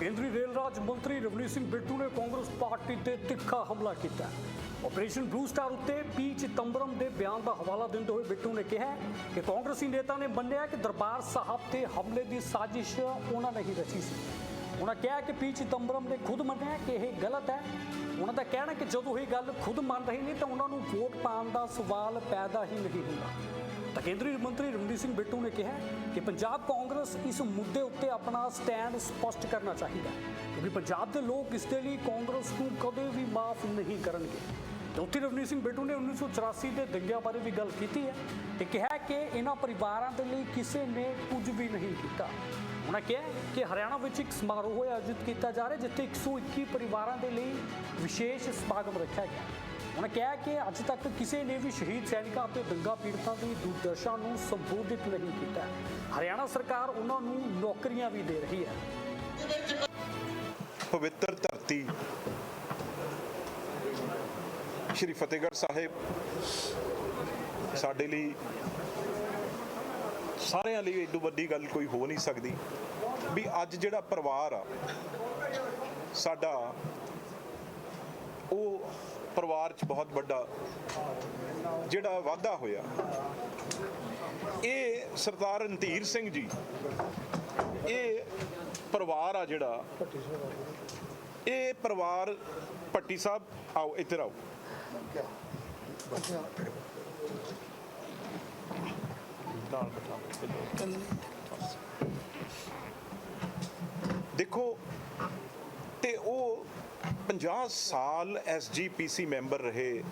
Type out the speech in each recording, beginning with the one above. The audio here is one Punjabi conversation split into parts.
ਕੇਂਦਰੀ ਰੇਲ ਰਾਜ ਮੰਤਰੀ ਰਵਨੀਤ ਸਿੰਘ ਬਿੱਟੂ ਨੇ ਕਾਂਗਰਸ ਪਾਰਟੀ ਤੇ ਤਿੱਖਾ ਹਮਲਾ ਕੀਤਾ। ਹੈ। ਆਪਰੇਸ਼ਨ ਬਲੂ ਸਟਾਰ ਉੱਤੇ ਪੀ ਚਿਦੰਬਰਮ ਦੇ ਬਿਆਨ ਦਾ ਹਵਾਲਾ ਦਿੰਦੇ ਹੋਏ ਬਿੱਟੂ ਨੇ ਕਿਹਾ ਕਿ ਕਾਂਗਰਸੀ ਨੇਤਾ ਨੇ ਮੰਨਿਆ ਕਿ ਦਰਬਾਰ ਸਾਹਿਬ ਤੇ ਹਮਲੇ ਦੀ ਸਾਜ਼ਿਸ਼ ਉਹਨਾਂ ਨੇ ਹੀ ਰਚੀ ਸੀ। ਉਹਨਾਂ ਕਿਹਾ ਕਿ ਪੀ ਚਿਦੰਬਰਮ ਨੇ ਖੁਦ ਮੰਨਿਆ ਕਿ ਇਹ ਗਲਤ ਹੈ। ਉਹਨਾਂ ਦਾ ਕਹਿਣਾ ਕਿ ਜਦੋਂ ਇਹ ਗੱਲ ਖੁਦ ਮੰਨ ਰਹੇ ਨੇ ਤਾਂ ਉਹਨਾਂ ਨੂੰ ਵੋਟ ਪਾਉਣ ਦਾ ਸਵਾਲ ਪੈਦਾ ਹੀ ਨਹੀਂ ਹੁੰਦਾ। ਤਾਂ ਕੇਂਦਰੀ ਮੰਤਰੀ ਰਣਜੀਤ ਸਿੰਘ ਬਿੱਟੂ ਨੇ ਕਿਹਾ ਕਿ ਪੰਜਾਬ ਕਾਂਗਰਸ ਇਸ ਮੁੱਦੇ ਉੱਤੇ ਆਪਣਾ ਸਟੈਂਡ ਸਪਸ਼ਟ ਕਰਨਾ ਚਾਹੀਦਾ ਕਿਉਂਕਿ ਪੰਜਾਬ ਦੇ ਲੋਕ ਇਸ ਦੇ ਲਈ ਕਾਂਗਰਸ ਨੂੰ ਕਦੇ ਵੀ ਮਾਫ ਨਹੀਂ ਕਰਨਗੇ। ਤੇ ਉੱਥੇ ਰਵਨੀਤ ਸਿੰਘ ਬਿੱਟੂ ਨੇ 1984 ਦੇ ਦੰਗਿਆਂ ਬਾਰੇ ਵੀ ਗੱਲ ਕੀਤੀ ਹੈ ਤੇ ਕਿਹਾ ਕਿ ਇਹਨਾਂ ਪਰਿਵਾਰਾਂ ਦੇ ਲਈ ਕਿਸੇ ਨੇ ਕੁਝ ਵੀ ਨਹੀਂ ਕੀਤਾ। ਉਹਨਾਂ ਕਿਹਾ ਕਿ ਹਰਿਆਣਾ ਵਿੱਚ ਇੱਕ ਸਮਾਰੋਹ ਆਯੋਜਿਤ ਕੀਤਾ ਜਾ ਰਿਹਾ, ਜਿੱਥੇ 121 ਪਰਿਵਾਰਾਂ ਦੇ ਲਈ ਵਿਸ਼ੇਸ਼ ਸਮਾਗਮ ਰੱਖਿਆ ਗਿਆ। ਉਹਨਾਂ ਕਿਹਾ ਕਿ ਅੱਜ ਤੱਕ ਕਿਸੇ ਨੇ ਵੀ ਸ਼ਹੀਦ ਸੈਨਿਕਾਂ ਅਤੇ ਦੰਗਾ ਪੀੜਤਾਂ ਦੀ ਦੁਰਦਸ਼ਾ ਨੂੰ ਸੰਬੋਧਿਤ ਨਹੀਂ ਕੀਤਾ। ਹਰਿਆਣਾ ਸਰਕਾਰ ਉਹਨਾਂ ਨੂੰ ਨੌਕਰੀਆਂ ਵੀ ਦੇ ਰਹੀ ਹੈ। ਪਵਿੱਤਰ ਧਰਤੀ, ਸ਼੍ਰੀ ਫਤਿਹਗੜ੍ਹ ਸਾਹਿਬ, ਸਾਡੇ ਲਈ ਸਾਰਿਆਂ ਲਈ ਏਡੂ ਵੱਡੀ ਗੱਲ ਕੋਈ ਹੋ ਨਹੀਂ ਸਕਦੀ ਵੀ ਅੱਜ ਜਿਹੜਾ ਪਰਿਵਾਰ ਆ, ਸਾਡਾ ਉਹ ਪਰਿਵਾਰ 'ਚ ਬਹੁਤ ਵੱਡਾ ਜਿਹੜਾ ਵਾਧਾ ਹੋਇਆ। ਇਹ ਸਰਦਾਰ ਰਣਧੀਰ ਸਿੰਘ ਜੀ, ਇਹ ਪਰਿਵਾਰ ਆ ਜਿਹੜਾ, ਇਹ ਪਰਿਵਾਰ ਭੱਟੀ ਸਾਹਿਬ, ਆਓ ਇੱਧਰ ਆਓ। ਦੇਖੋ 50 ਸਾਲ ਐਸਜੀਪੀਸੀ ਮੈਂਬਰ ਰਹੇ।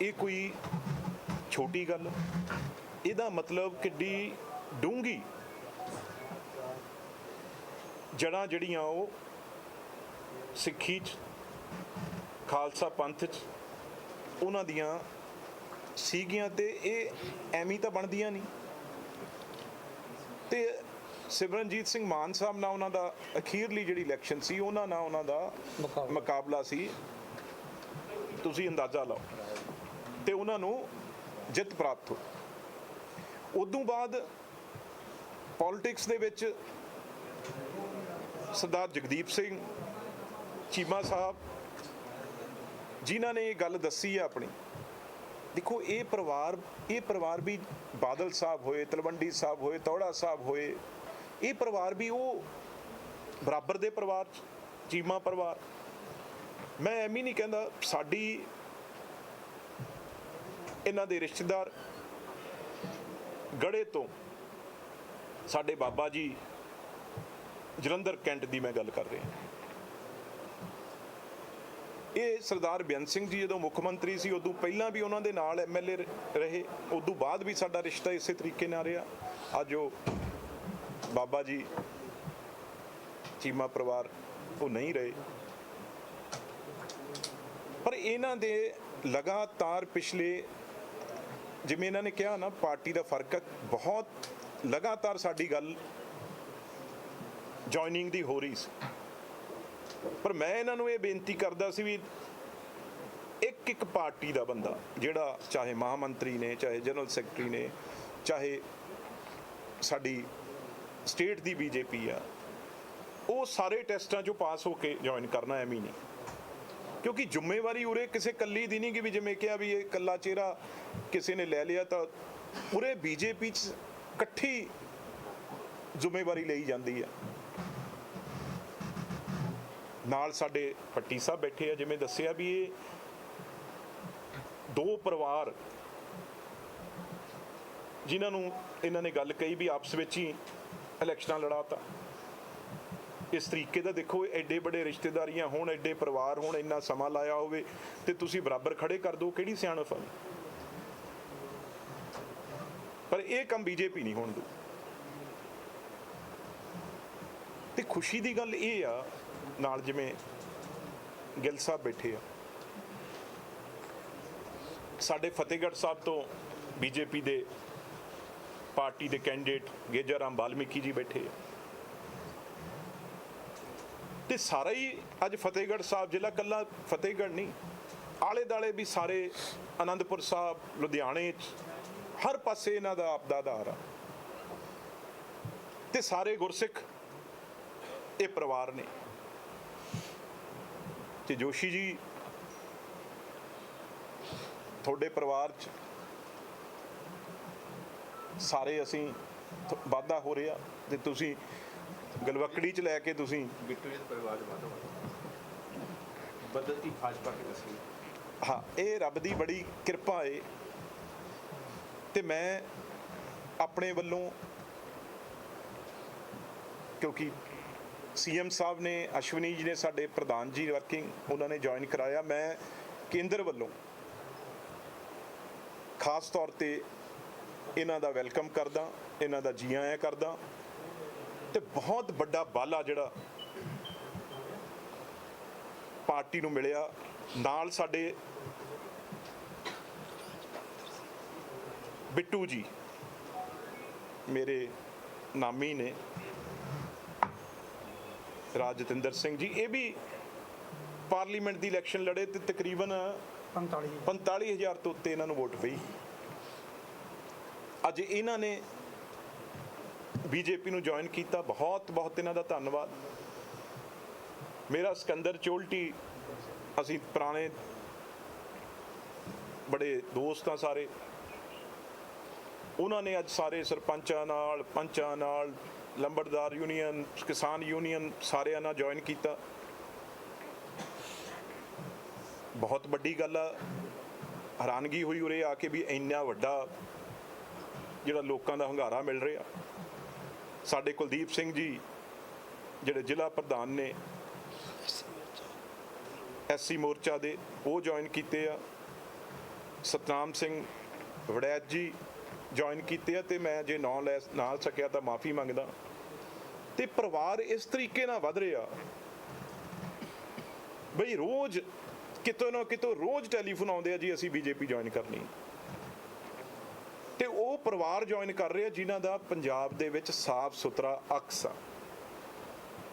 ਇਹ ਕੋਈ ਛੋਟੀ ਗੱਲ। ਇਹਦਾ ਮਤਲਬ ਕਿੱਡੀ ਡੂੰਗੀ ਜੜਾਂ ਜਿਹੜੀਆਂ ਉਹ ਸਿੱਖੀ ਚ, ਖਾਲਸਾ ਪੰਥ ਚ, ਉਹਨਾਂ ਦੀਆਂ ਸੀਗੀਆਂ ਤੇ ਇਹ ਐਵੇਂ ਤਾਂ ਬਣਦੀਆਂ ਨਹੀਂ। ਤੇ ਸਿਮਰਨਜੀਤ ਸਿੰਘ ਮਾਨ ਸਾਹਿਬ ਨਾਲ ਉਹਨਾਂ ਦਾ ਅਖੀਰਲੀ ਜਿਹੜੀ ਇਲੈਕਸ਼ਨ ਸੀ ਉਹਨਾਂ ਨਾਲ ਉਹਨਾਂ ਦਾ ਮੁਕਾਬਲਾ। ਮੁਕਾਬਲਾ ਸੀ ਤੁਸੀਂ ਅੰਦਾਜ਼ਾ ਲਾਓ ਤੇ ਉਹਨਾਂ ਨੂੰ ਜਿੱਤ ਪ੍ਰਾਪਤ ਹੋ ਉਦੋਂ ਬਾਅਦ ਪੋਲਿਟਿਕਸ ਦੇ ਵਿੱਚ ਸਰਦਾਰ ਜਗਦੀਪ ਸਿੰਘ ਚੀਮਾ ਸਾਹਿਬ ਜਿਨ੍ਹਾਂ ਨੇ ਇਹ ਗੱਲ ਦੱਸੀ ਹੈ ਆਪਣੀ ਦੇਖੋ ਇਹ ਪਰਿਵਾਰ ਇਹ ਪਰਿਵਾਰ ਵੀ ਬਾਦਲ ਸਾਹਿਬ ਹੋਏ ਤਲਵੰਡੀ ਸਾਹਿਬ ਹੋਏ ਤੌੜਾ ਸਾਹਿਬ ਹੋਏ ਇਹ ਪਰਿਵਾਰ ਵੀ ਉਹ ਬਰਾਬਰ ਦੇ ਪਰਿਵਾਰ, ਚੀਮਾ ਪਰਿਵਾਰ। ਮੈਂ ਐਵੇਂ ਨਹੀਂ ਕਹਿੰਦਾ ਸਾਡੀ ਇਹਨਾਂ ਦੇ ਰਿਸ਼ਤੇਦਾਰ ਗੜੇ ਤੋਂ ਸਾਡੇ ਬਾਬਾ ਜੀ ਜਲੰਧਰ ਕੈਂਟ ਦੀ ਮੈਂ ਗੱਲ ਕਰ ਰਿਹਾ। ਇਹ ਸਰਦਾਰ ਬੇਅੰਤ ਸਿੰਘ ਜੀ ਜਦੋਂ ਮੁੱਖ ਮੰਤਰੀ ਸੀ, ਉਦੋਂ ਪਹਿਲਾਂ ਵੀ ਉਹਨਾਂ ਦੇ ਨਾਲ ਐਮਐਲਏ ਰਹੇ, ਉਦੋਂ ਬਾਅਦ ਵੀ ਸਾਡਾ ਰਿਸ਼ਤਾ ਇਸੇ ਤਰੀਕੇ ਨਾਲ ਰਿਹਾ। ਅੱਜ ਉਹ ਬਾਬਾ ਜੀ, ਚੀਮਾ ਪਰਿਵਾਰ, ਉਹ ਨਹੀਂ ਰਹੇ। ਪਰ ਇਹਨਾਂ ਦੇ ਲਗਾਤਾਰ ਪਿਛਲੇ, ਜਿਵੇਂ ਇਹਨਾਂ ਨੇ ਕਿਹਾ ਨਾ, ਪਾਰਟੀ ਦਾ ਫ਼ਰਕ ਹੈ, ਬਹੁਤ ਲਗਾਤਾਰ ਸਾਡੀ ਗੱਲ ਜੁਆਇਨਿੰਗ ਦੀ ਹੋ ਰਹੀ ਸੀ। ਪਰ ਮੈਂ ਇਹਨਾਂ ਨੂੰ ਇਹ ਬੇਨਤੀ ਕਰਦਾ ਸੀ ਵੀ ਇੱਕ ਇੱਕ ਪਾਰਟੀ ਦਾ ਬੰਦਾ, ਜਿਹੜਾ ਚਾਹੇ ਮਹਾਮੰਤਰੀ ਨੇ, ਚਾਹੇ ਜਨਰਲ ਸੈਕਟਰੀ ਨੇ, ਚਾਹੇ ਸਾਡੀ ਸਟੇਟ ਦੀ ਬੀਜੇਪੀ ਆ, ਉਹ ਸਾਰੇ ਟੈਸਟਾਂ 'ਚੋਂ ਪਾਸ ਹੋ ਕੇ ਜੁਆਇਨ ਕਰਨਾ ਐਵੇਂ ਹੀ ਨਹੀਂ ਕਿਉਂਕਿ ਜ਼ਿੰਮੇਵਾਰੀ ਉਰੇ ਕਿਸੇ ਕੱਲੀ ਦੀ ਨਹੀਂ ਕਿ ਵੀ ਜਿਵੇਂ ਕਿਹਾ ਵੀ ਇਹ ਕੱਲਾ ਚਿਹਰਾ ਕਿਸੇ ਨੇ ਲੈ ਲਿਆ ਤਾਂ ਉਰੇ ਬੀਜੇਪੀ 'ਚ ਇਕੱਠੀ ਜ਼ਿੰਮੇਵਾਰੀ ਲਈ ਜਾਂਦੀ ਆ। ਨਾਲ ਸਾਡੇ ਪੱਟੀ ਸਾਹਿਬ ਬੈਠੇ ਆ, ਜਿਵੇਂ ਦੱਸਿਆ ਵੀ ਇਹ ਦੋ ਪਰਿਵਾਰ ਜਿਨ੍ਹਾਂ ਨੂੰ ਇਹਨਾਂ ਨੇ ਗੱਲ ਕਹੀ ਵੀ ਆਪਸ ਵਿੱਚ ਹੀ ਇਲੈਕਸ਼ਨਾਂ ਲੜਾਤਾ। ਇਸ ਤਰੀਕੇ ਦਾ ਦੇਖੋ ਐਡੇ ਵੱਡੇ ਰਿਸ਼ਤੇਦਾਰੀਆਂ ਹੋਣ, ਐਡੇ ਪਰਿਵਾਰ ਹੋਣ, ਇੰਨਾ ਸਮਾਂ ਲਾਇਆ ਹੋਵੇ ਤੇ ਤੁਸੀਂ ਬਰਾਬਰ ਖੜੇ ਕਰ ਦਿਓ, ਕਿਹੜੀ ਸਿਆਣਪ ਆ? ਪਰ ਇਹ ਕੰਮ ਬੀਜੇਪੀ ਨਹੀਂ ਹੋਣ ਦੂ ਤੇ ਖੁਸ਼ੀ ਦੀ ਗੱਲ ਇਹ ਆ, ਨਾਲ ਜਿਵੇਂ ਗਿੱਲ ਸਾਹਿਬ ਬੈਠੇ ਆ। ਸਾਡੇ ਫਤਿਹਗੜ੍ਹ ਸਾਹਿਬ ਤੋਂ ਬੀਜੇਪੀ ਦੇ ਪਾਰਟੀ ਦੇ ਕੈਂਡੀਡੇਟ ਗੇਜਾ ਰਾਮ ਬਾਲਮੀਕੀ ਜੀ ਬੈਠੇ ਆ। ਤੇ ਸਾਰਾ ਹੀ ਅੱਜ ਫਤਿਹਗੜ੍ਹ ਸਾਹਿਬ, ਜ਼ਿਲ੍ਹਾ ਕੱਲਾ ਫਤਿਹਗੜ੍ਹ ਨਹੀਂ ਆਲੇ ਦਾਲੇ ਵੀ ਸਾਰੇ ਆਨੰਦਪੁਰ ਸਾਹਿਬ, ਲੁਧਿਆਣੇ ਚ, ਹਰ ਪਾਸੇ ਇਹਨਾਂ ਦਾ ਆਪਦਾ ਆਧਾਰ ਆ। ਤੇ ਸਾਰੇ ਗੁਰਸਿੱਖ ਇਹ ਪਰਿਵਾਰ ਨੇ। ਤੇ ਜੋਸ਼ੀ ਜੀ, ਤੁਹਾਡੇ ਪਰਿਵਾਰ 'ਚ ਸਾਰੇ ਅਸੀਂ ਵਾਧਾ ਹੋ ਰਿਹਾ ਤੇ ਤੁਸੀਂ ਗਲਵਕੜੀ ਚ ਲੈ ਕੇ ਤੁਸੀਂ ਹਾਂ ਇਹ ਰੱਬ ਦੀ ਬੜੀ ਕਿਰਪਾ ਏ। ਤੇ ਮੈਂ ਆਪਣੇ ਵੱਲੋਂ ਕਿਉਂਕਿ ਸੀਐਮ ਸਾਹਿਬ ਨੇ ਅਸ਼ਵਨੀ ਜੀ ਨੇ ਸਾਡੇ ਪ੍ਰਧਾਨ ਜੀ ਵਰਕਿੰਗ ਉਹਨਾਂ ਨੇ ਜੁਆਇਨ ਕਰਾਇਆ। ਮੈਂ ਕੇਂਦਰ ਵੱਲੋਂ ਖਾਸ ਤੌਰ ਤੇ ਇਹਨਾਂ ਦਾ ਵੈਲਕਮ ਕਰਦਾ ਇਹਨਾਂ ਦਾ ਜੀ ਆਇਆਂ ਕਰਦਾ। ਤੇ ਬਹੁਤ ਵੱਡਾ ਬਾਲਾ ਜਿਹੜਾ ਪਾਰਟੀ ਨੂੰ ਮਿਲਿਆ ਨਾਲ ਸਾਡੇ ਬਿੱਟੂ ਜੀ ਮੇਰੇ ਨਾਮੀ ਨੇ ਰਾਜਤਿੰਦਰ ਸਿੰਘ ਜੀ ਇਹ ਵੀ ਪਾਰਲੀਮੈਂਟ ਦੀ ਇਲੈਕਸ਼ਨ ਲੜੇ ਤੇ ਤਕਰੀਬਨ 45 45000 ਤੋਂ ਉੱਤੇ ਇਹਨਾਂ ਨੂੰ ਵੋਟ ਪਈ। ਅੱਜ ਇਹਨਾਂ ਨੇ ਬੀਜੇਪੀ ਨੂੰ ਜੁਆਇਨ ਕੀਤਾ। ਬਹੁਤ ਬਹੁਤ ਇਹਨਾਂ ਦਾ ਧੰਨਵਾਦ। ਮੇਰਾ ਸਿਕੰਦਰ ਚੋਲਟੀ, ਅਸੀਂ ਪੁਰਾਣੇ ਬੜੇ ਦੋਸਤ ਆ ਸਾਰੇ। ਉਹਨਾਂ ਨੇ ਅੱਜ ਸਾਰੇ ਸਰਪੰਚਾਂ ਨਾਲ, ਪੰਚਾਂ ਨਾਲ, ਲੰਬੜਦਾਰ ਯੂਨੀਅਨ, ਕਿਸਾਨ ਯੂਨੀਅਨ ਸਾਰਿਆਂ ਨਾਲ ਜੁਆਇਨ ਕੀਤਾ। ਬਹੁਤ ਵੱਡੀ ਗੱਲ ਆ। ਹੈਰਾਨਗੀ ਹੋਈ ਉਰੇ ਆ ਕੇ ਵੀ ਇੰਨਾ ਵੱਡਾ ਜਿਹੜਾ ਲੋਕਾਂ ਦਾ ਹੰਗਾਰਾ ਮਿਲ ਰਿਹਾ। ਸਾਡੇ ਕੁਲਦੀਪ ਸਿੰਘ ਜੀ, ਜਿਹੜੇ ਜ਼ਿਲ੍ਹਾ ਪ੍ਰਧਾਨ ਨੇ ਐਸਸੀ ਮੋਰਚਾ ਦੇ, ਉਹ ਜੁਆਇਨ ਕੀਤੇ ਆ। ਸਤਨਾਮ ਸਿੰਘ ਵੜੈਤ ਜੀ ਜੁਆਇਨ ਕੀਤੇ ਆ ਤੇ ਮੈਂ ਜੇ ਨਾਂ ਲੈ, ਨਾਲ ਸਕਿਆ ਤਾਂ ਮਾਫੀ ਮੰਗਦਾ। ਤੇ ਪਰਿਵਾਰ ਇਸ ਤਰੀਕੇ ਨਾਲ ਵਧ ਰਿਹਾ। ਬਈ ਰੋਜ਼ ਕਿਤੋਂ ਨਾ ਕਿਤੋਂ ਰੋਜ਼ ਟੈਲੀਫੋਨ ਆਉਂਦੇ ਆ ਜੀ, ਅਸੀਂ ਬੀਜੇਪੀ ਜੁਆਇਨ ਕਰਨੀ। ਪਰਿਵਾਰ ਜੁਆਇਨ ਕਰ ਰਹੇ ਆ, ਜਿਨ੍ਹਾਂ ਦਾ ਪੰਜਾਬ ਦੇ ਵਿੱਚ ਸਾਫ਼ ਸੁਥਰਾ ਅਕਸ ਆ।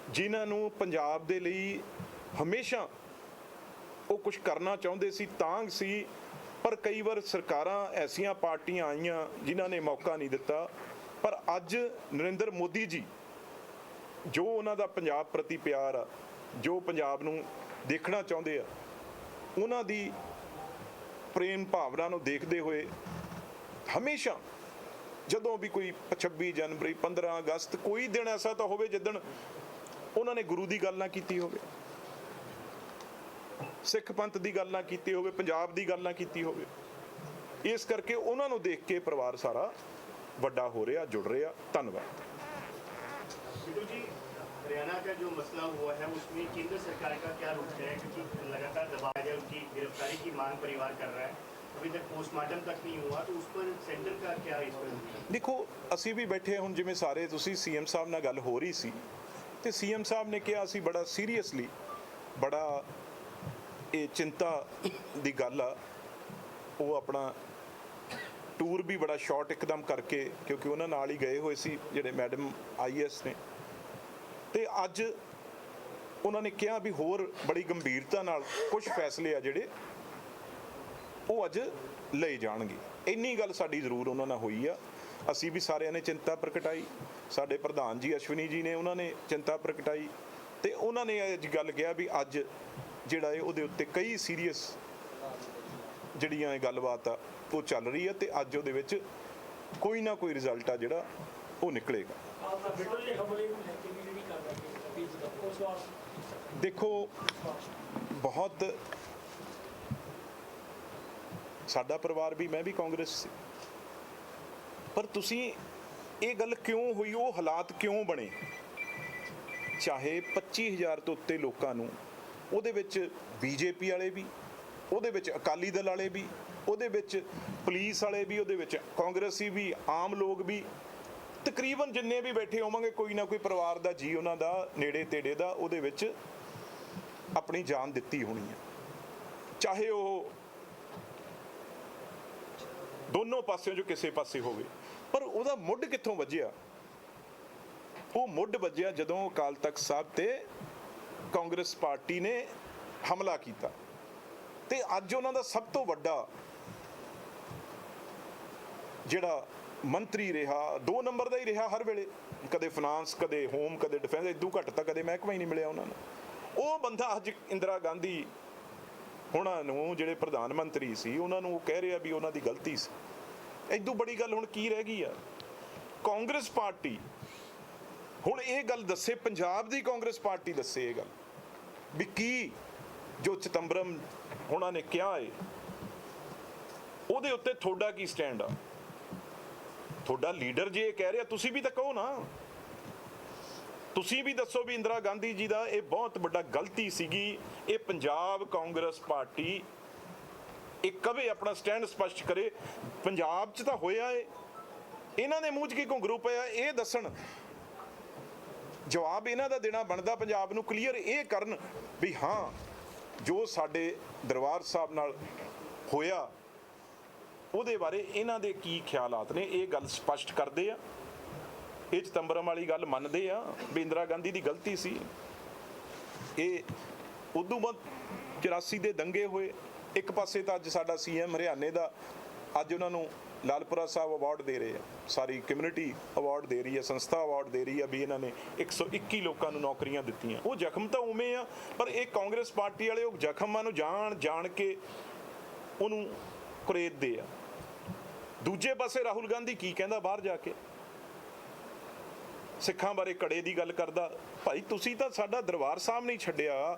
ਜਿਨ੍ਹਾਂ ਨੂੰ ਪੰਜਾਬ ਦੇ ਲਈ ਹਮੇਸ਼ਾ ਉਹ ਕੁਝ ਕਰਨਾ ਚਾਹੁੰਦੇ ਸੀ, ਤਾਂਗ ਸੀ, ਪਰ ਕਈ ਵਾਰ ਸਰਕਾਰਾਂ ਐਸੀਆਂ ਪਾਰਟੀਆਂ ਆਈਆਂ ਜਿਨ੍ਹਾਂ ਨੇ ਮੌਕਾ ਨਹੀਂ ਦਿੱਤਾ। ਪਰ ਅੱਜ ਨਰਿੰਦਰ ਮੋਦੀ ਜੀ, ਜੋ ਉਹਨਾਂ ਦਾ ਪੰਜਾਬ ਪ੍ਰਤੀ ਪਿਆਰ ਆ, ਜੋ ਪੰਜਾਬ ਨੂੰ ਦੇਖਣਾ ਚਾਹੁੰਦੇ ਆ, ਉਹਨਾਂ ਦੀ ਪ੍ਰੇਮ ਭਾਵਨਾ ਨੂੰ ਦੇਖਦੇ ਹੋਏ ਹਮੇਸ਼ਾ ਜਦੋਂ ਵੀ ਕੋਈ 26 ਜਨਵਰੀ 15 ਅਗਸਤ ਕੋਈ ਦਿਨ ਐਸਾ ਤਾਂ ਹੋਵੇ ਜਿੱਦਣ ਉਹਨਾਂ ਨੇ ਗੁਰੂ ਦੀ ਗੱਲ ਨਾ ਕੀਤੀ ਹੋਵੇ ਸਿੱਖ ਪੰਥ ਦੀ ਗੱਲ ਨਾ ਕੀਤੀ ਹੋਵੇ ਪੰਜਾਬ ਦੀ ਗੱਲ ਨਾ ਕੀਤੀ ਹੋਵੇ ਇਸ ਕਰਕੇ ਉਹਨਾਂ ਨੂੰ ਦੇਖ ਕੇ ਪਰਿਵਾਰ ਸਾਰਾ ਵੱਡਾ ਹੋ ਰਿਹਾ ਜੁੜ ਰਿਹਾ ਧੰਨਵਾਦ बिटू जी हरियाणा का जो मसला हुआ है उसमें केंद्र सरकार का क्या रुख है क्योंकि लगातार दबाया जाए उनकी गिरफ्तारी की मांग परिवार कर रहा है अभी तक पोस्टमार्टम तक नहीं हुआ तो उस पर सेंटर का क्या इस पर रुख है ਦੇਖੋ ਅਸੀਂ ਵੀ ਬੈਠੇ ਹਾਂ ਹੁਣ ਜਿਵੇਂ ਸਾਰੇ ਤੁਸੀਂ ਸੀਐਮ ਸਾਹਿਬ ਨਾਲ ਗੱਲ ਹੋ ਰਹੀ ਸੀ ਤੇ ਸੀਐਮ ਸਾਹਿਬ ਨੇ ਕਿਹਾ ਅਸੀਂ ਬੜਾ ਸੀਰੀਅਸਲੀ ਬੜਾ ਇਹ ਚਿੰਤਾ ਦੀ ਗੱਲ ਆ ਉਹ ਆਪਣਾ ਟੂਰ ਵੀ ਬੜਾ ਸ਼ਾਰਟ ਇੱਕਦਮ ਕਰਕੇ ਕਿਉਂਕਿ ਉਹਨਾਂ ਨਾਲ ਹੀ ਗਏ ਹੋਏ ਸੀ ਜਿਹੜੇ ਮੈਡਮ ਆਈਐਸ ਨੇ ਤੇ ਅੱਜ ਉਹਨਾਂ ਨੇ ਕਿਹਾ ਵੀ ਹੋਰ ਬੜੀ ਗੰਭੀਰਤਾ ਨਾਲ ਕੁਝ ਫੈਸਲੇ ਆ ਜਿਹੜੇ ਉਹ ਅੱਜ ਲਏ ਜਾਣਗੇ। ਇੰਨੀ ਗੱਲ ਸਾਡੀ ਜ਼ਰੂਰ ਉਹਨਾਂ ਨਾਲ ਹੋਈ ਆ। ਅਸੀਂ ਵੀ ਸਾਰਿਆਂ ਨੇ ਚਿੰਤਾ ਪ੍ਰਗਟਾਈ। ਸਾਡੇ ਪ੍ਰਧਾਨ ਜੀ ਅਸ਼ਵਨੀ ਜੀ ਨੇ ਉਹਨਾਂ ਨੇ ਚਿੰਤਾ ਪ੍ਰਗਟਾਈ। ਤੇ ਉਹਨਾਂ ਨੇ ਇਹ ਗੱਲ ਕਿਹਾ ਵੀ ਅੱਜ ਜਿਹੜਾ ਹੈ ਉਹਦੇ ਉੱਤੇ ਕਈ ਸੀਰੀਅਸ ਜਿਹੜੀਆਂ ਇਹ ਗੱਲਬਾਤ ਆ, ਉਹ ਚੱਲ ਰਹੀ ਆ ਤੇ ਅੱਜ ਉਹਦੇ ਵਿੱਚ ਕੋਈ ਨਾ ਕੋਈ ਰਿਜ਼ਲਟ ਆ ਜਿਹੜਾ ਉਹ ਨਿਕਲੇਗਾ। ਦੇਖੋ, ਬਹੁਤ ਸਾਡਾ ਪਰਿਵਾਰ ਵੀ, ਮੈਂ ਵੀ ਕਾਂਗਰਸ ਸੀ। ਪਰ ਤੁਸੀਂ ਇਹ ਗੱਲ ਕਿਉਂ ਹੋਈ? ਉਹ ਹਾਲਾਤ ਕਿਉਂ ਬਣੇ? ਚਾਹੇ 25000 ਤੋਂ ਉੱਤੇ ਲੋਕਾਂ ਨੂੰ, ਉਹਦੇ ਵਿੱਚ ਬੀਜੇਪੀ ਵਾਲੇ ਵੀ, ਉਹਦੇ ਵਿੱਚ ਅਕਾਲੀ ਦਲ ਵਾਲੇ ਵੀ, ਉਹਦੇ ਵਿੱਚ ਪੁਲਿਸ ਵਾਲੇ ਵੀ, ਉਹਦੇ ਵਿੱਚ ਕਾਂਗਰਸੀ ਵੀ, ਆਮ ਲੋਕ ਵੀ, ਤਕਰੀਬਨ ਜਿੰਨੇ ਵੀ ਬੈਠੇ ਹੋਵਾਂਗੇ, ਕੋਈ ਨਾ ਕੋਈ ਪਰਿਵਾਰ ਦਾ, ਜੀ ਉਹਨਾਂ ਦਾ, ਨੇੜੇ ਤੇੜੇ ਦਾ, ਉਹਦੇ ਵਿੱਚ ਆਪਣੀ ਜਾਨ ਦਿੱਤੀ ਹੋਣੀ ਹੈ। ਚਾਹੇ ਉਹ ਦੋਨੋਂ ਪਾਸਿਓਂ ਜੋ ਕਿਸੇ ਪਾਸੇ ਹੋਵੇ। ਪਰ ਉਹਦਾ ਮੁੱਢ ਕਿੱਥੋਂ ਵੱਜਿਆ? ਉਹ ਮੁੱਢ ਵੱਜਿਆ ਜਦੋਂ ਅਕਾਲ ਤਖਤ ਸਾਹਿਬ ਤੇ ਕਾਂਗਰਸ ਪਾਰਟੀ ਨੇ ਹਮਲਾ ਕੀਤਾ। ਤੇ ਅੱਜ ਉਹਨਾਂ ਦਾ ਸਭ ਤੋਂ ਵੱਡਾ ਜਿਹੜਾ ਮੰਤਰੀ ਰਿਹਾ, ਦੋ ਨੰਬਰ ਦਾ ਹੀ ਰਿਹਾ ਹਰ ਵੇਲੇ। ਕਦੇ ਫਾਈਨਾਂਸ ਕਦੇ ਹੋਮ ਕਦੇ ਡਿਫੈਂਸ ਇਦੋਂ ਘੱਟ ਤਾਂ ਕਦੇ ਮਹਿਕਮਾ ਹੀ ਨਹੀਂ ਮਿਲਿਆ ਉਹਨਾਂ ਨੂੰ। ਉਹ ਬੰਦਾ ਅੱਜ ਇੰਦਰਾ ਗਾਂਧੀ ਉਹਨਾਂ ਨੂੰ ਜਿਹੜੇ ਪ੍ਰਧਾਨ ਮੰਤਰੀ ਸੀ, ਉਹਨਾਂ ਨੂੰ ਉਹ ਕਹਿ ਰਿਹਾ ਵੀ ਉਹਨਾਂ ਦੀ ਗਲਤੀ ਸੀ। ਇਦੋਂ ਬੜੀ ਗੱਲ ਹੁਣ ਕੀ ਰਹਿ ਗਈ ਆ? ਕਾਂਗਰਸ ਪਾਰਟੀ, ਹੁਣ ਇਹ ਗੱਲ ਦੱਸੇ, ਪੰਜਾਬ ਦੀ ਕਾਂਗਰਸ ਪਾਰਟੀ ਦੱਸੇ ਇਹ ਗੱਲ, ਵੀ ਕੀ ਜੋ ਚਿਦੰਬਰਮ ਉਹਨਾਂ ਨੇ ਕਿਹਾ ਏ, ਉਹਦੇ ਉੱਤੇ ਤੁਹਾਡਾ ਕੀ ਸਟੈਂਡ ਆ? ਤੁਹਾਡਾ ਲੀਡਰ ਜੇ ਇਹ ਕਹਿ ਰਿਹਾ, ਤੁਸੀਂ ਵੀ ਤਾਂ ਕਹੋ ਨਾ। ਤੁਸੀਂ ਵੀ ਦੱਸੋ ਵੀ ਇੰਦਰਾ ਗਾਂਧੀ ਜੀ ਦਾ ਇਹ ਬਹੁਤ ਵੱਡਾ ਗਲਤੀ ਸੀਗੀ। ਇਹ ਪੰਜਾਬ ਕਾਂਗਰਸ ਪਾਰਟੀ ਇਹ ਕਵੇ ਆਪਣਾ ਸਟੈਂਡ ਸਪਸ਼ਟ ਕਰੇ। ਪੰਜਾਬ 'ਚ ਤਾਂ ਹੋਇਆ ਏ। ਇਹਨਾਂ ਦੇ ਮੂੰਹ 'ਚ ਕੀ ਘੁੰਗਰੂ ਪਿਆ? ਇਹ ਦੱਸਣ। ਜਵਾਬ ਇਹਨਾਂ ਦਾ ਦੇਣਾ ਬਣਦਾ ਪੰਜਾਬ ਨੂੰ ਕਲੀਅਰ ਇਹ ਕਰਨ ਵੀ ਹਾਂ, ਜੋ ਸਾਡੇ ਦਰਬਾਰ ਸਾਹਿਬ ਨਾਲ ਹੋਇਆ, ਉਹਦੇ ਬਾਰੇ ਇਹਨਾਂ ਦੇ ਕੀ ਖਿਆਲਾਤ ਨੇ? ਇਹ ਗੱਲ ਸਪਸ਼ਟ ਕਰਦੇ ਆ। ਇਹ ਚਤੰਬਰਮ ਵਾਲੀ ਗੱਲ ਮੰਨਦੇ ਆ ਵੀ ਇੰਦਰਾ ਗਾਂਧੀ ਦੀ ਗਲਤੀ ਸੀ। ਇਹ ਉਦੋਂ ਬਾਅਦ 84 ਦੇ ਦੰਗੇ ਹੋਏ। ਇੱਕ ਪਾਸੇ ਤਾਂ ਅੱਜ ਸਾਡਾ ਸੀਐਮ ਹਰਿਆਣੇ ਦਾ ਅੱਜ ਉਹਨਾਂ ਨੂੰ ਲਾਲਪੁਰਾ ਸਾਹਿਬ ਅਵਾਰਡ ਦੇ ਰਹੇ ਆ। ਸਾਰੀ ਕਮਿਊਨਿਟੀ ਅਵਾਰਡ ਦੇ ਰਹੀ ਹੈ ਸੰਸਥਾ ਅਵਾਰਡ ਦੇ ਰਹੀ ਹੈ ਵੀ ਇਹਨਾਂ ਨੇ 121 ਲੋਕਾਂ ਨੂੰ ਨੌਕਰੀਆਂ ਦਿੱਤੀਆਂ। ਉਹ ਜ਼ਖਮ ਤਾਂ ਉਵੇਂ ਆ, ਪਰ ਇਹ ਕਾਂਗਰਸ ਪਾਰਟੀ ਵਾਲੇ ਉਹ ਜ਼ਖਮਾਂ ਨੂੰ ਜਾਣ ਜਾਣ ਕੇ ਉਹਨੂੰ ਕੁਰੇਦਦੇ ਆ। ਦੂਜੇ ਪਾਸੇ ਰਾਹੁਲ ਗਾਂਧੀ ਕੀ ਕਹਿੰਦਾ ਬਾਹਰ ਜਾ ਕੇ? ਸਿੱਖਾਂ ਬਾਰੇ ਕੜੇ ਦੀ ਗੱਲ ਕਰਦਾ। ਭਾਈ, ਤੁਸੀਂ ਤਾਂ ਸਾਡਾ ਦਰਬਾਰ ਸਾਹਿਬ ਨਹੀਂ ਛੱਡਿਆ।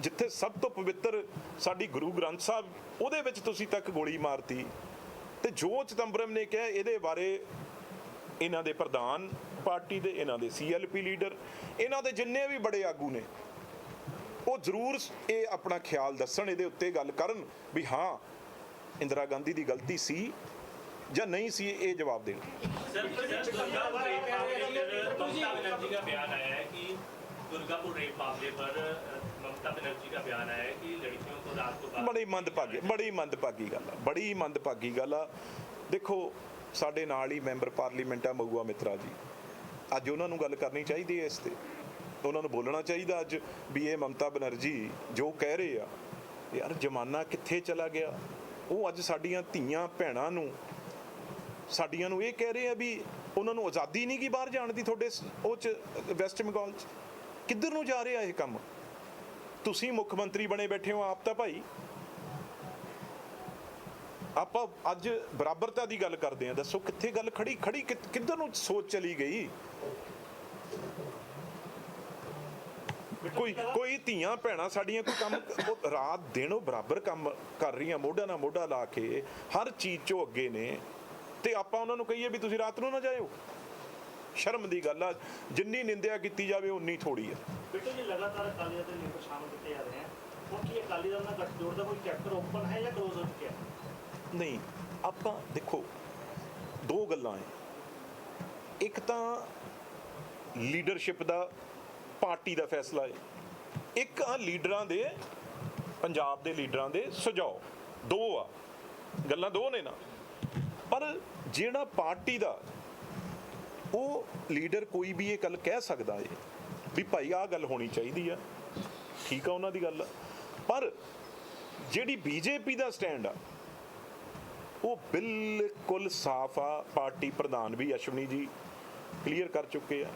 ਜਿੱਥੇ ਸਭ ਤੋਂ ਪਵਿੱਤਰ ਸਾਡੀ ਗੁਰੂ ਗ੍ਰੰਥ ਸਾਹਿਬ, ਉਹਦੇ ਵਿੱਚ ਤੁਸੀਂ ਤੱਕ ਗੋਲੀ ਮਾਰਤੀ। ਤੇ ਜੋ ਚਿਦੰਬਰਮ ਨੇ ਕਿਹਾ, ਇਹਦੇ ਬਾਰੇ ਇਹਨਾਂ ਦੇ ਪ੍ਰਧਾਨ ਪਾਰਟੀ ਦੇ, ਇਹਨਾਂ ਦੇ ਸੀਐਲਪੀ ਲੀਡਰ, ਇਹਨਾਂ ਦੇ ਜਿੰਨੇ ਵੀ ਬੜੇ ਆਗੂ ਨੇ, ਉਹ ਜ਼ਰੂਰ ਇਹ ਆਪਣਾ ਖਿਆਲ ਦੱਸਣ, ਇਹਦੇ ਉੱਤੇ ਗੱਲ ਕਰਨ ਵੀ ਹਾਂ, ਇੰਦਰਾ ਗਾਂਧੀ ਦੀ ਗਲਤੀ ਸੀ। ਜਾਂ ਨਹੀਂ ਸੀ ਇਹ ਜਵਾਬ ਦੇਣ सर सर दुर्गापुर रेप मामले पर ममता बनर्जी का बयान आया है कि दुर्गापुर रेप मामले पर अ, ममता बनर्जी का बयान आया है कि लड़कियों को रात को बाहर ਬੜੀ ਮੰਦਭਾਗੀ ਬੜੀ ਮੰਦਭਾਗੀ ਗੱਲ ਆ ਬੜੀ ਮੰਦਭਾਗੀ ਗੱਲ ਆ ਦੇਖੋ ਸਾਡੇ ਨਾਲ ਹੀ ਮੈਂਬਰ ਪਾਰਲੀਮੈਂਟ ਆ ਮਗੂਆ ਮਿੱਤਰਾ ਜੀ ਅੱਜ ਉਹਨਾਂ ਨੂੰ ਗੱਲ ਕਰਨੀ ਚਾਹੀਦੀ ਹੈ ਇਸ ਤੇ ਉਹਨਾਂ ਨੂੰ ਬੋਲਣਾ ਚਾਹੀਦਾ ਅੱਜ ਵੀ ਇਹ ਮਮਤਾ ਬਨਰਜੀ ਜੋ ਕਹਿ ਰਹੇ ਆ ਯਾਰ ਜ਼ਮਾਨਾ ਕਿੱਥੇ ਚਲਾ ਗਿਆ ਉਹ ਅੱਜ ਸਾਡੀਆਂ ਧੀਆਂ ਭੈਣਾਂ ਨੂੰ ਸਾਡੀਆਂ ਨੂੰ ਇਹ ਕਹਿ ਰਹੇ ਆ ਵੀ ਉਹਨਾਂ ਨੂੰ ਆਜ਼ਾਦੀ ਨਹੀਂ ਕੀ ਬਾਹਰ ਜਾਣ ਦੀ ਤੁਹਾਡੇ ਉਹ ਚ ਵੈਸਟ ਬੰਗਾਲ ਚ। ਕਿੱਧਰ ਨੂੰ ਜਾ ਰਿਹਾ ਇਹ ਕੰਮ? ਤੁਸੀਂ ਮੁੱਖ ਮੰਤਰੀ ਬਣੇ ਬੈਠੇ ਹੋ ਆਪ ਤਾਂ ਭਾਈ। ਆਪਾਂ ਅੱਜ ਬਰਾਬਰਤਾ ਦੀ ਗੱਲ ਕਰਦੇ ਆ ਦੱਸੋ ਕਿੱਥੇ ਗੱਲ ਖੜੀ ਖੜੀ ਕਿੱਧਰ ਨੂੰ ਸੋਚ ਚਲੀ ਗਈ? ਕੋਈ ਕੋਈ ਧੀਆਂ ਭੈਣਾਂ ਸਾਡੀਆਂ ਕੋਈ ਕੰਮ ਰਾਤ ਦਿਨ ਉਹ ਬਰਾਬਰ ਕੰਮ ਕਰ ਰਹੀਆਂ, ਮੋਢਾ ਨਾਲ ਮੋਢਾ ਲਾ ਕੇ, ਹਰ ਚੀਜ਼ 'ਚੋਂ ਅੱਗੇ ਨੇ। ਤੇ ਆਪਾਂ ਉਹਨਾਂ ਨੂੰ ਕਹੀਏ ਵੀ ਤੁਸੀਂ ਰਾਤ ਨੂੰ ਨਾ ਜਾਇਓ। ਸ਼ਰਮ ਦੀ ਗੱਲ ਆ ਜਿੰਨੀ ਨਿੰਦਿਆ ਕੀਤੀ ਜਾਵੇ ਉਨੀ ਥੋੜੀ ਆ। ਬਿੱਟੂ ਜੀ ਲਗਾਤਾਰ ਅਕਾਲੀ ਦਲ ਦੇ ਲੀਡਰ ਸ਼ਾਮਲ ਕੀਤੇ ਜਾ ਰਹੇ ਹਨ ਹੁਣ ਕੀ ਅਕਾਲੀ ਦਲ ਨਾਲ ਗੱਠਜੋੜ ਦਾ ਕੋਈ ਚੈਪਟਰ ਓਪਨ ਹੈ ਜਾਂ ਕਲੋਜ਼ ਹੋ ਚੁੱਕਿਆ ਨਹੀਂ ਆਪਾਂ ਦੇਖੋ ਦੋ ਗੱਲਾਂ ਹੈ ਇੱਕ ਤਾਂ ਲੀਡਰਸ਼ਿਪ ਦਾ ਪਾਰਟੀ ਦਾ ਫੈਸਲਾ ਹੈ ਇੱਕ ਆ ਲੀਡਰਾਂ ਦੇ ਪੰਜਾਬ ਦੇ ਲੀਡਰਾਂ ਦੇ ਸੁਝਾਅ। ਦੋ ਆ। ਗੱਲਾਂ ਦੋ ਨੇ ਨਾ। ਪਰ ਜਿਹੜਾ ਪਾਰਟੀ ਦਾ ਉਹ ਲੀਡਰ ਕੋਈ ਵੀ ਇਹ ਗੱਲ ਕਹਿ ਸਕਦਾ ਏ ਵੀ ਭਾਈ ਆਹ ਗੱਲ ਹੋਣੀ ਚਾਹੀਦੀ ਆ, ਠੀਕ ਆ ਉਹਨਾਂ ਦੀ ਗੱਲ। ਪਰ ਜਿਹੜੀ ਬੀਜੇਪੀ ਦਾ ਸਟੈਂਡ ਆ, ਉਹ ਬਿਲਕੁਲ ਸਾਫ਼ ਆ। ਪਾਰਟੀ ਪ੍ਰਧਾਨ ਵੀ ਅਸ਼ਵਨੀ ਜੀ ਕਲੀਅਰ ਕਰ ਚੁੱਕੇ ਆ।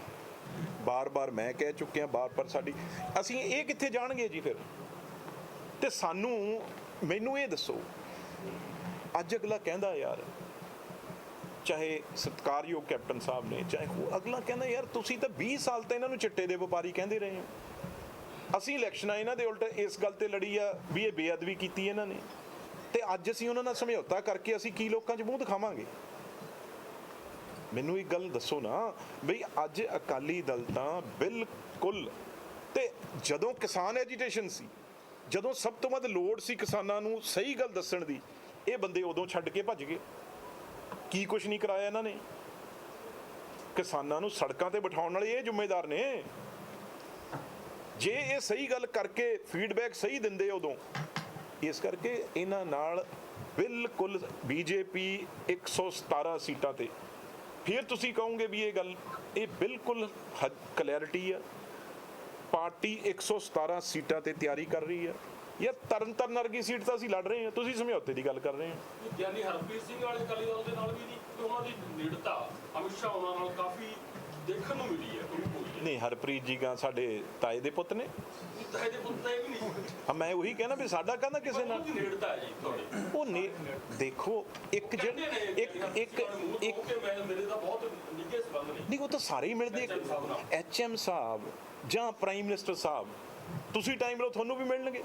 ਬਾਰ-ਬਾਰ ਮੈਂ ਕਹਿ ਚੁੱਕਿਆ, ਬਾਰ-ਬਾਰ ਸਾਡੀ। ਅਸੀਂ ਇਹ ਕਿੱਥੇ ਜਾਣਗੇ ਜੀ ਫਿਰ? ਤੇ ਸਾਨੂੰ, ਮੈਨੂੰ ਇਹ ਦੱਸੋ, ਅੱਜ ਅਗਲਾ ਕਹਿੰਦਾ ਯਾਰ ਚਾਹੇ ਸਤਕਾਰਯੋਗ ਕੈਪਟਨ ਸਾਹਿਬ ਨੇ, ਚਾਹੇ ਉਹ ਅਗਲਾ ਕਹਿੰਦਾ, ਯਾਰ, ਤੁਸੀਂ ਤਾਂ 20 ਸਾਲ ਤਾਂ ਇਹਨਾਂ ਨੂੰ ਚਿੱਟੇ ਦੇ ਵਪਾਰੀ ਕਹਿੰਦੇ ਰਹੇ ਹੋ। ਅਸੀਂ ਇਲੈਕਸ਼ਨਾਂ ਇਹਨਾਂ ਦੇ ਉਲਟ ਇਸ ਗੱਲ ਤੇ ਲੜੀ ਆ ਵੀ ਇਹ ਬੇਅਦਬੀ ਕੀਤੀ ਇਹਨਾਂ ਨੇ। ਤੇ ਅੱਜ ਅਸੀਂ ਉਹਨਾਂ ਨਾਲ ਸਮਝੌਤਾ ਕਰਕੇ ਅਸੀਂ ਕੀ ਲੋਕਾਂ 'ਚ ਮੂੰਹ ਦਿਖਾਵਾਂਗੇ? ਮੈਨੂੰ ਇੱਕ ਗੱਲ ਦੱਸੋ ਨਾ, ਬਈ ਅੱਜ ਅਕਾਲੀ ਦਲ ਤਾਂ ਬਿਲਕੁਲ ਤੇ ਜਦੋਂ ਕਿਸਾਨ ਐਜੀਟੇਸ਼ਨ ਸੀ, ਜਦੋਂ ਸਭ ਤੋਂ ਵੱਧ ਲੋੜ ਸੀ ਕਿਸਾਨਾਂ ਨੂੰ ਸਹੀ ਗੱਲ ਦੱਸਣ ਦੀ, ਇਹ ਬੰਦੇ ਉਦੋਂ ਛੱਡ ਕੇ ਭੱਜ ਗਏ। ਕੀ ਕੁਛ ਨਹੀਂ ਕਰਾਇਆ ਇਹਨਾਂ ਨੇ? ਕਿਸਾਨਾਂ ਨੂੰ ਸੜਕਾਂ ਤੇ ਬਿਠਾਉਣ ਵਾਲੇ ਇਹ ਜ਼ਿੰਮੇਦਾਰ ਨੇ। ਜੇ ਇਹ ਸਹੀ ਗੱਲ ਕਰਕੇ ਫੀਡਬੈਕ ਸਹੀ ਦਿੰਦੇ ਉਦੋਂ, ਇਸ ਕਰਕੇ ਇਹਨਾਂ ਨਾਲ ਬਿਲਕੁਲ ਬੀਜੇਪੀ 117 ਸੀਟਾਂ ਤੇ। ਫਿਰ ਤੁਸੀਂ ਕਹੋਗੇ ਵੀ ਇਹ ਗੱਲ, ਇਹ ਬਿਲਕੁਲ ਕਲੈਰਿਟੀ ਆ। ਪਾਰਟੀ 117 ਸੀਟਾਂ ਤੇ ਤਿਆਰੀ ਕਰ ਰਹੀ ਹੈ ਯਾਰ ਤਰਨਤਾਰਨ ਵਰਗੀ ਸੀਟ ਤਾਂ ਅਸੀਂ ਲੜ ਰਹੇ ਹਾਂ। ਤੁਸੀਂ ਸਮਝੌਤੇ ਦੀ ਗੱਲ ਕਰ ਰਹੇ ਹੋ। ਗਿਆਨੀ ਹਰਪ੍ਰੀਤ ਸਿੰਘ ਵਾਲੇ ਅਕਾਲੀ ਦਲ ਦੇ ਨਾਲ ਵੀ ਨਹੀਂ ਕਿ ਉਹਨਾਂ ਦੀ ਨੇੜਤਾ ਅਮਿਤ ਸ਼ਾਹ ਉਹਨਾਂ ਨਾਲ ਕਾਫੀ ਦੇਖਣ ਨੂੰ ਮਿਲੀ ਹੈ ਕੋਈ ਕੋਈ ਨਹੀਂ ਹਰਪ੍ਰੀਤ ਜੀ ਗਾ ਸਾਡੇ ਤਾਏ ਦੇ ਪੁੱਤ ਨੇ। ਤਾਂ ਇਹਦੇ ਪੁੱਤ ਇਹ ਵੀ ਨਹੀਂ। ਹਾਂ ਮੈਂ ਉਹੀ ਕਹਿਣਾ ਵੀ ਸਾਡਾ ਕਹਿੰਦਾ ਕਿਸੇ ਨਾਲ। ਉਹਦੀ ਨੇੜਤਾ ਹੈ ਜੀ ਤੁਹਾਡੇ। ਉਹ ਨੇ ਦੇਖੋ ਇੱਕ ਜਿਹੜਾ ਇੱਕ ਇੱਕ ਇੱਕ ਕਿ ਮੈਂ ਮੇਰੇ ਦਾ ਬਹੁਤ ਨਿੱਘੇ ਸੰਬੰਧ ਨੇ। ਨਹੀਂ ਉਹ ਤਾਂ ਸਾਰੇ ਹੀ ਮਿਲਦੇ HM ਸਾਹਿਬ ਨਾਲ। ਐਚਐਮ ਸਾਹਿਬ ਜਾਂ ਪ੍ਰਾਈਮ ਮਿਨਿਸਟਰ ਸਾਹਿਬ ਤੁਸੀਂ ਟਾਈਮ ਲਓ ਤੁਹਾਨੂੰ ਵੀ ਮਿਲਣਗੇ।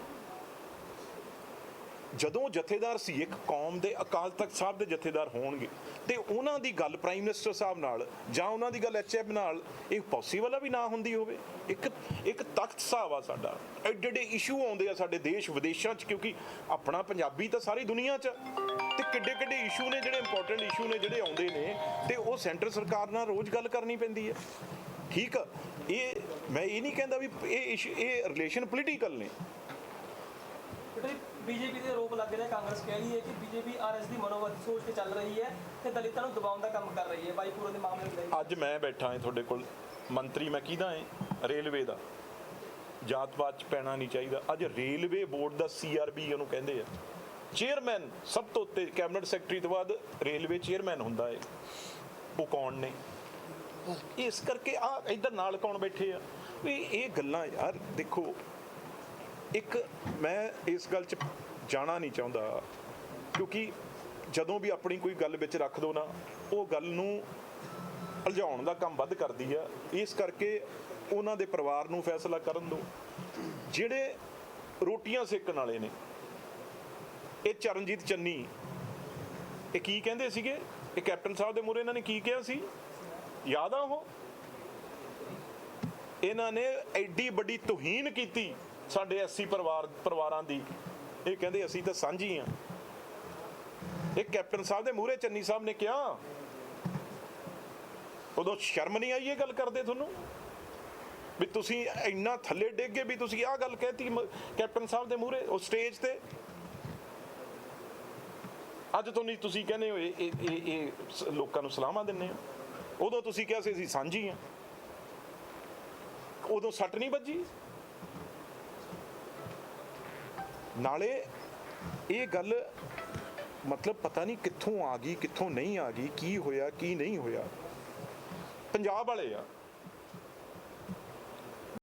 ਜਦੋਂ ਜਥੇਦਾਰ ਸੀ, ਇੱਕ ਕੌਮ ਦੇ ਅਕਾਲ ਤਖਤ ਸਾਹਿਬ ਦੇ ਜਥੇਦਾਰ ਹੋਣਗੇ, ਤੇ ਉਹਨਾਂ ਦੀ ਗੱਲ ਪ੍ਰਾਈਮ ਮਿਨਿਸਟਰ ਸਾਹਿਬ ਨਾਲ ਜਾਂ ਉਹਨਾਂ ਦੀ ਗੱਲ ਐਚਐਮ ਨਾਲ, ਇਹ ਪੋਸੀਬਲ ਆ ਵੀ ਨਾ ਹੁੰਦੀ ਹੋਵੇ? ਇੱਕ ਇੱਕ ਤਖਤ ਸਾਹਿਬ ਆ ਸਾਡਾ, ਐਡੇ ਐਡੇ ਇਸ਼ੂ ਆਉਂਦੇ ਆ ਸਾਡੇ ਦੇਸ਼ ਵਿਦੇਸ਼ਾਂ 'ਚ, ਕਿਉਂਕਿ ਆਪਣਾ ਪੰਜਾਬੀ ਤਾਂ ਸਾਰੀ ਦੁਨੀਆ 'ਚ ਆ। ਤੇ ਕਿੱਡੇ ਕਿੱਡੇ ਇਸ਼ੂ ਨੇ ਜਿਹੜੇ ਇੰਪੋਰਟੈਂਟ ਇਸ਼ੂ ਨੇ ਜਿਹੜੇ ਆਉਂਦੇ ਨੇ, ਤੇ ਉਹ ਸੈਂਟਰ ਸਰਕਾਰ ਨਾਲ ਰੋਜ਼ ਗੱਲ ਕਰਨੀ ਪੈਂਦੀ ਹੈ ਠੀਕ ਆ, ਇਹ, ਮੈਂ ਇਹ ਨਹੀਂ ਕਹਿੰਦਾ ਵੀ ਇਹ issue- ਇਹ ਰਿਲੇਸ਼ਨ ਪੋਲੀਟੀਕਲ ਨੇ। ਬੀਜੇਪੀ ਦੇ ਆਰੋਪ ਲੱਗ ਰਿਹਾ, ਕਾਂਗਰਸ ਕਹਿ ਰਹੀ ਹੈ ਕਿ ਬੀਜੇਪੀ ਆਰਐਸ ਦੀ ਮਨੋਵਤ ਸੋਚ ਤੇ ਚੱਲ ਰਹੀ ਹੈ ਤੇ ਦਲਿਤਾਂ ਨੂੰ ਦਬਾਉਣ ਦਾ ਕੰਮ ਕਰ ਰਹੀ ਹੈ। ਬਾਈਪੁਰ ਦੇ ਮਾਮਲੇ ਨੂੰ ਅੱਜ ਮੈਂ ਬੈਠਾ ਹਾਂ ਤੁਹਾਡੇ ਕੋਲ। ਮੰਤਰੀ ਮੈਂ ਕਿਹਦਾ ਹਾਂ? ਰੇਲਵੇ ਦਾ। ਜਾਤ ਚ ਪੈਣਾ ਨਹੀਂ ਚਾਹੀਦਾ। ਅੱਜ ਰੇਲਵੇ ਬੋਰਡ ਦਾ ਸੀਆਰਬੀ ਉਹਨੂੰ ਕਹਿੰਦੇ ਆ। ਚੇਅਰਮੈਨ, ਸਭ ਤੋਂ ਉੱਤੇ ਕੈਬਨਿਟ ਸੈਕਟਰੀ ਤੋਂ ਬਾਅਦ ਰੇਲਵੇ ਚੇਅਰਮੈਨ ਹੁੰਦਾ ਹੈ ਉਹ ਕੌਣ ਨੇ? ਇਸ ਕਰਕੇ ਆ, ਇਧਰ ਨਾਲ ਕੌਣ ਬੈਠੇ ਆ? ਵੀ ਇਹ ਗੱਲਾਂ ਯਾਰ, ਦੇਖੋ ਇੱਕ ਮੈਂ ਇਸ ਗੱਲ 'ਚ ਜਾਣਾ ਨਹੀਂ ਚਾਹੁੰਦਾ, ਕਿਉਂਕਿ ਜਦੋਂ ਵੀ ਆਪਣੀ ਕੋਈ ਗੱਲ ਵਿੱਚ ਰੱਖ ਦੋ ਨਾ, ਉਹ ਗੱਲ ਨੂੰ ਉਲਝਾਉਣ ਦਾ ਕੰਮ ਵੱਧ ਕਰਦੀ ਆ। ਇਸ ਕਰਕੇ ਉਹਨਾਂ ਦੇ ਪਰਿਵਾਰ ਨੂੰ ਫੈਸਲਾ ਕਰਨ ਦਿਓ ਜਿਹੜੇ ਰੋਟੀਆਂ ਸੇਕਣ ਵਾਲੇ ਨੇ, ਇਹ ਚਰਨਜੀਤ ਚੰਨੀ, ਇਹ ਕੀ ਕਹਿੰਦੇ ਸੀਗੇ? ਇਹ ਕੈਪਟਨ ਸਾਹਿਬ ਦੇ ਮੂਹਰੇ ਇਹਨਾਂ ਨੇ ਕੀ ਕਿਹਾ ਸੀ? ਯਾਦ ਆ ਉਹ? ਇਹਨਾਂ ਨੇ ਐਡੀ ਵੱਡੀ ਤੋਹੀਨ ਕੀਤੀ ਸਾਡੇ ਐਸਸੀ ਪਰਿਵਾਰ, ਪਰਿਵਾਰਾਂ ਦੀ। ਇਹ ਕਹਿੰਦੇ ਅਸੀਂ ਤਾਂ ਸਾਂਝੀ ਆ। ਇਹ ਕੈਪਟਨ ਸਾਹਿਬ ਦੇ ਮੂਹਰੇ ਚੰਨੀ ਸਾਹਿਬ ਨੇ ਕਿਹਾ। ਉਦੋਂ ਸ਼ਰਮ ਨਹੀਂ ਆਈ ਇਹ ਗੱਲ ਕਰਦੇ ਤੁਹਾਨੂੰ? ਵੀ ਤੁਸੀਂ ਇੰਨਾ ਥੱਲੇ ਡਿੱਗ ਗਏ ਵੀ ਤੁਸੀਂ ਆਹ ਗੱਲ ਕਹਿਤੀ ਮ- ਕੈਪਟਨ ਸਾਹਿਬ ਦੇ ਮੂਹਰੇ, ਉਹ ਸਟੇਜ ਤੇ? ਅੱਜ ਤੋਂ ਨਹੀਂ ਤੁਸੀਂ ਕਹਿੰਦੇ ਹੋ, ਇਹ, ਇਹ- ਇਹ ਲੋਕਾਂ ਨੂੰ ਸਲਾਮਾਂ ਦਿੰਦੇ ਹੋ। ਉਦੋਂ ਤੁਸੀਂ ਕਿਹਾ ਸੀ ਅਸੀਂ ਸਾਂਝੀ ਆ। ਉਦੋਂ ਸੱਟ ਨਹੀਂ ਵੱਜੀ? ਨਾਲੇ ਇਹ ਗੱਲ ਮਤਲਬ ਪਤਾ ਨਹੀਂ ਕਿੱਥੋਂ ਆ ਗਈ, ਕਿੱਥੋਂ ਨਹੀਂ ਆ ਗਈ, ਕੀ ਹੋਇਆ, ਕੀ ਨਹੀਂ ਹੋਇਆ। ਪੰਜਾਬ ਵਾਲੇ ਆ।